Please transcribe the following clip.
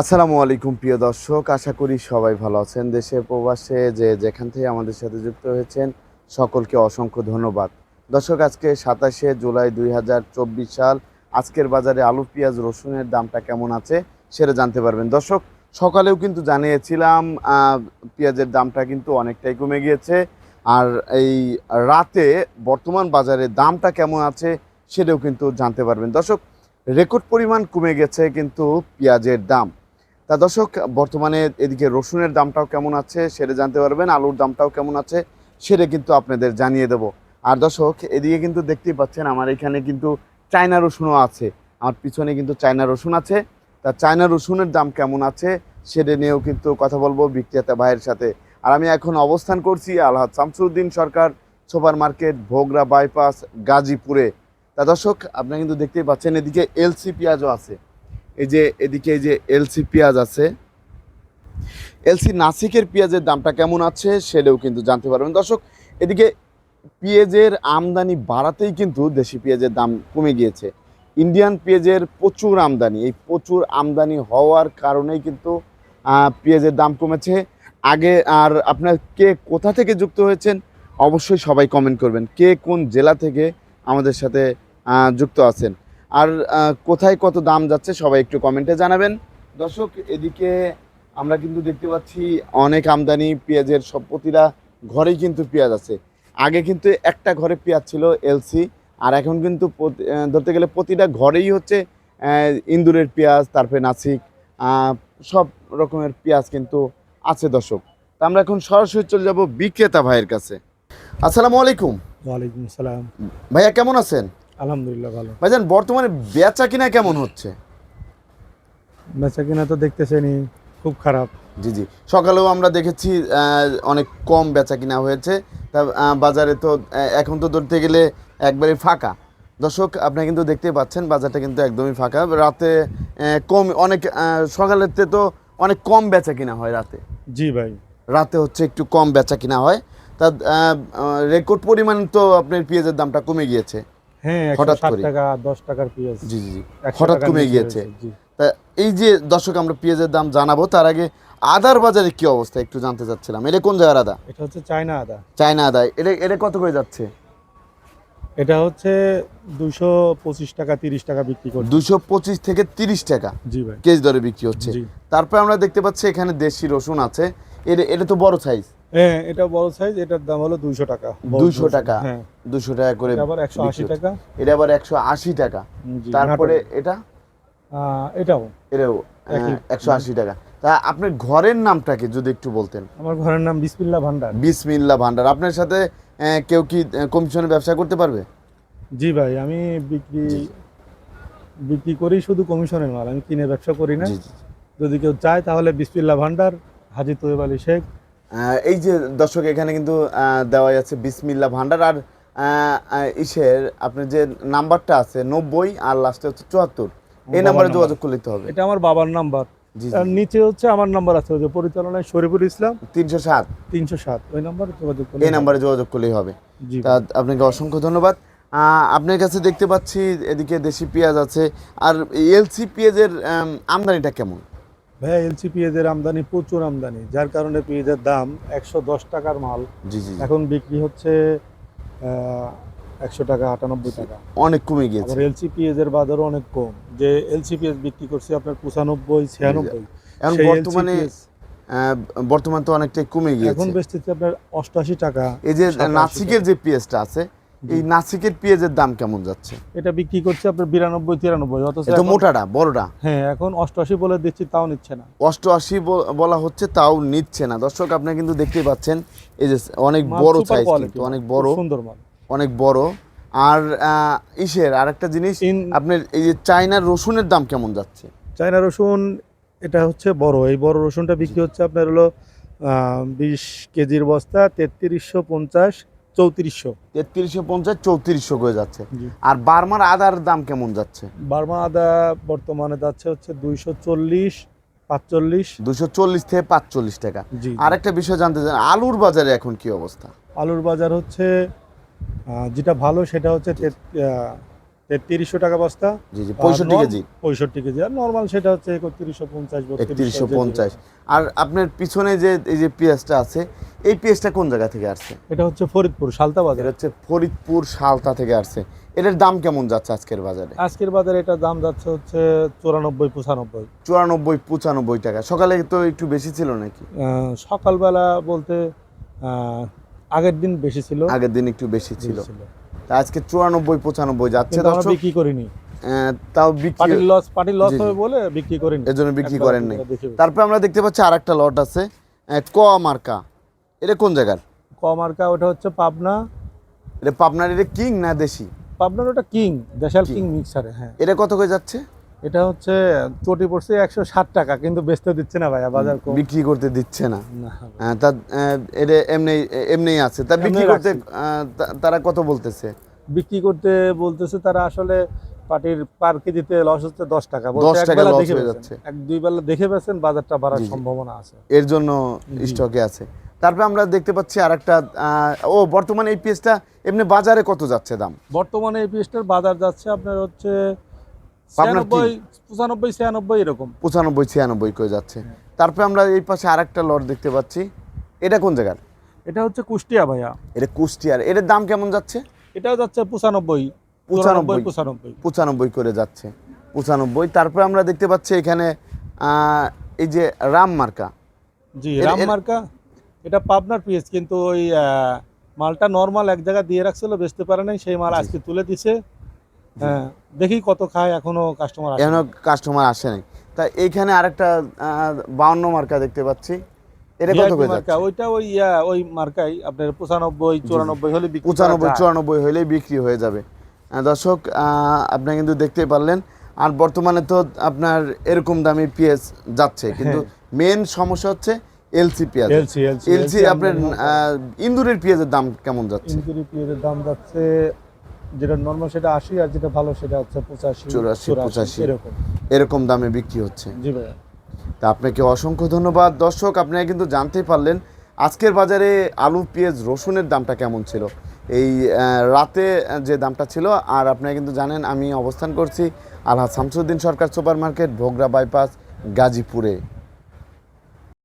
আসসালামু আলাইকুম, প্রিয় দর্শক। আশা করি সবাই ভালো আছেন। দেশে, প্রবাসে যে যেখান থেকে আমাদের সাথে যুক্ত হয়েছেন, সকলকে অসংখ্য ধন্যবাদ। দর্শক, আজকে সাতাশে জুলাই দুই হাজার চব্বিশ সাল, আজকের বাজারে আলু, পেঁয়াজ, রসুনের দামটা কেমন আছে সেটা জানতে পারবেন। দর্শক, সকালেও কিন্তু জানিয়েছিলাম পেঁয়াজের দামটা কিন্তু অনেকটাই কমে গিয়েছে। আর এই রাতে বর্তমান বাজারে দামটা কেমন আছে সেটাও কিন্তু জানতে পারবেন। দর্শক, রেকর্ড পরিমাণ কমে গেছে কিন্তু পেঁয়াজের দাম। তা দর্শক, বর্তমানে এদিকে রসুনের দামটাও কেমন আছে সেটা জানতে পারবেন, আলুর দামটাও কেমন আছে সেটা কিন্তু আপনাদের জানিয়ে দেব। আর দর্শক, এদিকে কিন্তু দেখতেই পাচ্ছেন আমার এখানে কিন্তু চায়না রসুনও আছে। আমার পিছনে কিন্তু চায়না রসুন আছে। তা চায়না রসুনের দাম কেমন আছে সেটা নিয়েও কিন্তু কথা বলব বিক্রেতা ভাইয়ের সাথে। আর আমি এখন অবস্থান করছি Alhaj Shamsuddin Sarkar super market Bhogra bypass, গাজীপুরে। তা দর্শক, আপনারা কিন্তু দেখতেই পাচ্ছেন এদিকে এলসি পেঁয়াজও আছে। এই যে এদিকে এই যে এলসি পেঁয়াজ আছে। এলসি নাসিকের পেঁয়াজের দামটা কেমন আছে সেটাও কিন্তু জানতে পারবেন। দর্শক, এদিকে পেঁয়াজের আমদানি বাড়াতেই কিন্তু দেশি পেঁয়াজের দাম কমে গিয়েছে। ইন্ডিয়ান পেঁয়াজের প্রচুর আমদানি। এই প্রচুর আমদানি হওয়ার কারণেই কিন্তু পেঁয়াজের দাম কমেছে। আগে আর আপনার কে কোথা থেকে যুক্ত হয়েছেন অবশ্যই সবাই কমেন্ট করবেন। কে কোন জেলা থেকে আমাদের সাথে যুক্ত আছেন? আর কোথায় কত দাম যাচ্ছে সবাই একটু কমেন্টে জানাবেন। দর্শক এদিকে আমরা কিন্তু দেখতে পাচ্ছি অনেক আমদানি পেঁয়াজের সব প্রতিটা ঘরেই কিন্তু পেঁয়াজ আছে। আগে কিন্তু একটা ঘরে পেঁয়াজ ছিল এলসি আর এখন কিন্তু ধরতে গেলে প্রতিটা ঘরেই হচ্ছে ইন্দুরের পেঁয়াজ তারপরে নাসিক সব রকমের পেঁয়াজ কিন্তু আছে দর্শক। তা আমরা এখন সরাসরি চলে যাব বিক্রেতা ভাইয়ের কাছে। আসসালামু আলাইকুম। ওয়ালাইকুম সালাম ভাইয়া কেমন আছেন? আলহামদুলিল্লাহ ভালো। ভাইজান বর্তমানে বেচা কিনা কেমন হচ্ছে? বেচা কিনা তো দেখতেছেনি খুব খারাপ। জি জি। সকালেও আমরা দেখেছি অনেক কম বেচা কিনা হয়েছে। তা বাজারে তো এখন তো ধরতে গেলে একবারে ফাঁকা। দর্শক আপনি কিন্তু দেখতে পাচ্ছেন বাজারটা কিন্তু একদমই ফাঁকা। রাতে কম অনেক আহ, সকালের তো অনেক কম বেচা কিনা হয় রাতে। জি ভাই। রাতে হচ্ছে একটু কম বেচা কিনা হয়। তা রেকর্ড পরিমাণ তো আপনার পেঁয়াজের দামটা কমে গিয়েছে। হ্যাঁ হঠাৎ করে। টাকা দশ টাকার পেঁয়াজ। জি জি জি। হঠাৎ কমে গিয়েছে। তা এই যে দর্শক আমরা পেঁয়াজের দাম জানাব তার আগে আদার বাজারে কি অবস্থা একটু জানতে চাচ্ছিলাম। এটা কোন জায়গার আদা? এটা হচ্ছে চায়না আদা। চায়না আদা। এটা এটা কত করে যাচ্ছে? এটা হচ্ছে দুশো পঁচিশ টাকা তিরিশ টাকা বিক্রি করছে। দুশো পঁচিশ থেকে তিরিশ টাকা জি ভাই। কেজি দরে বিক্রি হচ্ছে। তারপর আমরা দেখতে পাচ্ছি এখানে দেশি রসুন আছে। এটা এটা তো বড় সাইজ হ্যাঁ এটা বড় সাইজ এটার দাম হলো দুইশো টাকা। বড় 200 টাকা। হ্যাঁ। দুশো টাকা করে আবার একশো বিক্রি আশি হচ্ছে। টাকা। এটা আবার একশো আশি টাকা। তারপরে এটা? এটাও। এটাও একই। একশো আশি টাকা। তা আপনার ঘরের নামটাকে যদি একটু বলতেন। আমার ঘরের নাম বিসমিল্লা ভান্ডার। বিসমিল্লা ভান্ডার। আপনার সাথে কেউ কি কমিশনে ব্যবসা করতে পারবে? জি ভাই আমি বিক্রি বিক্রি করি শুধু কমিশনের মাল। আমি কিনে ব্যবসা করি না। যদি কেউ চায় তাহলে বিসমিল্লা ভান্ডার। হাজি তৈব আলী শেখ। এই যে দর্শক এখানে কিন্তু দেওয়া আছে বিসমিল্লা ভান্ডার। আর ইসের আপনার যে নাম্বারটা আছে নব্বই আর লাস্টে হচ্ছে চুয়াত্তর। এই নাম্বারে যোগাযোগ করলে তো হবে। এটা আমার বাবার নাম্বার। নিচে হচ্ছে আমার নাম্বার আছে ওই যে পরিচালনায় শরীফুল ইসলাম। তিনশো সাত। তিনশো সাত ওই নাম্বার যোগাযোগ এই নাম্বারে যোগাযোগ করলেই হবে। তা আপনাকে অসংখ্য ধন্যবাদ। আহ, আপনার কাছে দেখতে পাচ্ছি এদিকে দেশি পেঁয়াজ আছে। আর এলসি পেঁয়াজের আম, আমদানিটা কেমন? ভাই এলসি পেঁয়াজের আমদানি প্রচুর আমদানি যার কারণে পেঁয়াজের দাম একশো দশ টাকার মাল। জি জি। এখন বিক্রি হচ্ছে একশো টাকা আটানব্বই টাকা। অনেক কমে গিয়েছে। আবার এলসি পেঁয়াজের বাজারও অনেক কম। যে এলসি পেঁয়াজ বিক্রি করছে আপনার পঁচানব্বই ছিয়ানব্বই। এখন বর্তমানে বর্তমান তো অনেকটাই কমে এখন গিয়েছে বেচতেছে আপনার অষ্টাশি টাকা এই যে নাসিকের যে পেঁয়াজটা আছে এই নাসিকের পেঁয়াজের দাম কেমন যাচ্ছে? এটা বিক্রি করছে আপনার বিরানব্বই তিরানব্বই অথচ এটা মোটাটা বড়টা? হ্যাঁ এখন অষ্টআশি বলে দিচ্ছি তাও নিচ্ছে না। অষ্টআশি বলা হচ্ছে তাও নিচ্ছে না। দর্শক আপনি কিন্তু দেখতেই পাচ্ছেন এই যে অনেক বড় সাইজ কিন্তু অনেক বড়। সুন্দর মাল। অনেক বড়। আর ইসের আরেকটা জিনিস ইন- আপনার এই যে চায়নার রসুনের দাম কেমন যাচ্ছে? চায়না রসুন এটা হচ্ছে বড়। এই বড় রসুনটা বিক্রি হচ্ছে আপনার হলো বিশ কেজির বস্তা তেত্রিশশো পঞ্চাশ চৌত্রিশশো। তেত্রিশশো পঞ্চাশ চৌত্রিশশো করে যাচ্ছে। আর বার্মার আদার দাম কেমন যাচ্ছে? বার্মা আদা বর্তমানে যাচ্ছে হচ্ছে দুইশো চল্লিশ পাঁচচল্লিশ। দুশো চল্লিশ থেকে পাঁচচল্লিশ টাকা। আরেকটা বিষয় জানতে চান আলুর বাজারে এখন কি অবস্থা? আলুর বাজার হচ্ছে যেটা ভালো সেটা হচ্ছে তেত্রিশশো টাকা বস্তা জি জি পঁয়ষট্টি কেজি। পঁয়ষট্টি কেজি। আর নর্মাল সেটা হচ্ছে একত্রিশশো পঞ্চাশ একত্রিশশো পঞ্চাশ। আর আপনার পিছনে যে এই যে পেঁয়াজটা আছে এই পেঁয়াজটা কোন জায়গা থেকে আসছে? এটা হচ্ছে ফরিদপুর সালতা বাজার। হচ্ছে ফরিদপুর সালতা থেকে আসছে। এটার দাম কেমন যাচ্ছে আজকের বাজারে? আজকের বাজারে এটা দাম যাচ্ছে হচ্ছে চুরানব্বই পঁচানব্বই। চুরানব্বই পঁচানব্বই টাকা। সকালে তো একটু বেশি ছিল নাকি? সকালবেলা বলতে আগের দিন বেশি ছিল। আগের দিন একটু বেশি ছিল। আজকে চুরানব্বই পঁচানব্বই যাচ্ছে দর্শক। বিক্রি করিনি। তাও বিক্রি লস পার্টির লস। হবে বলে বিক্রি করেন। এর জন্য বিক্রি করেন নাই তারপরে আমরা দেখতে পাচ্ছি আর একটা লট আছে ক মার্কা। এটা কোন জায়গার? মার্কা ওটা হচ্ছে পাবনা। এটা পাবনার এটা কিং না দেশি? পাবনার ওটা কিং দেশাল। কিং মিক্সারে হ্যাঁ। এটা কত করে যাচ্ছে? এটা হচ্ছে চটি পড়ছে একশো ষাট টাকা কিন্তু বেচতে দিচ্ছে না ভাইয়া বাজার বিক্রি করতে দিচ্ছে না। না তা এটা এমনি এমনি আছে। তা বিক্রি করতে তারা কত বলতেছে? বিক্রি করতে বলতেছে তারা আসলে পার্টির পার কেজিতে লস হচ্ছে দশ টাকা। বলছে 10 এক টাকা দেখে হয়ে যাচ্ছে। এক দুই বেলা দেখে পেয়েছেন বাজারটা বাড়ার। সম্ভাবনা আছে। এর জন্য স্টকে আছে। তারপরে আমরা দেখতে পাচ্ছি আর একটা ও বর্তমানে এই পেঁয়াজটা এমনি বাজারে কত যাচ্ছে দাম? বর্তমানে এই পিসটার বাজার যাচ্ছে আপনার হচ্ছে পঁচানব্বই ছিয়ানব্বই এরকম। পঁচানব্বই ছিয়ানব্বই করে যাচ্ছে। তারপরে আমরা এই পাশে লট দেখতে পাচ্ছি। এটা কোন জায়গার? এটা হচ্ছে কুষ্টিয়া ভাইয়া। এটা কুষ্টিয়ার এটার দাম কেমন যাচ্ছে? এটাও যাচ্ছে পঁচানব্বই। পঁচানব্বই। পঁচানব্বই। পঁচানব্বই করে যাচ্ছে। পঁচানব্বই। তারপরে আমরা দেখতে পাচ্ছি এখানে আহ, এই যে রাম মার্কা। জি রাম মার্কা। এটা পাবনার পিস কিন্তু ওই মালটা নর্মাল এক জায়গায় দিয়ে রাখছিল বেচতে পারে নাই সেই মাল আজকে তুলে দিছে। হ্যাঁ দেখি কত খায় এখনও কাস্টমার আসে এখনও কাস্টমার আসে নাই। তা এইখানে আরেকটা বাউন্ন মার্কা দেখতে পাচ্ছি। এটা কত করে যাচ্ছে? ওইটা ওই ওই মার্কাই আপনার পঁচানব্বই চুরানব্বই হলে বিক্রি করা পঁচানব্বই যায়। বিক্রি হয়ে যাবে। দর্শক আপনি কিন্তু দেখতেই পারলেন। আর বর্তমানে তো আপনার এরকম দামি পেঁয়াজ যাচ্ছে কিন্তু মেন সমস্যা হচ্ছে এলসি পেঁয়াজ। LC, LC, এলসি আপনার ইন্দুরের পেঁয়াজের দাম কেমন যাচ্ছে? ইন্দুরি পেঁয়াজের দাম যাচ্ছে যেটা নর্মাল সেটা আশি আর যেটা ভালো সেটা হচ্ছে পঁচাশি চুরাশি, পঁচাশি। এরকম। এরকম দামে বিক্রি হচ্ছে। জি ভাইয়া। তা আপনাকে অসংখ্য ধন্যবাদ। দর্শক আপনারা কিন্তু জানতেই পারলেন আজকের বাজারে আলু পেঁয়াজ রসুনের দামটা কেমন ছিল। এই রাতে যে দামটা ছিল আর আপনারা কিন্তু জানেন আমি অবস্থান করছি Alhaj Shamsuddin Sarkar super market Bhogra bypass গাজীপুরে।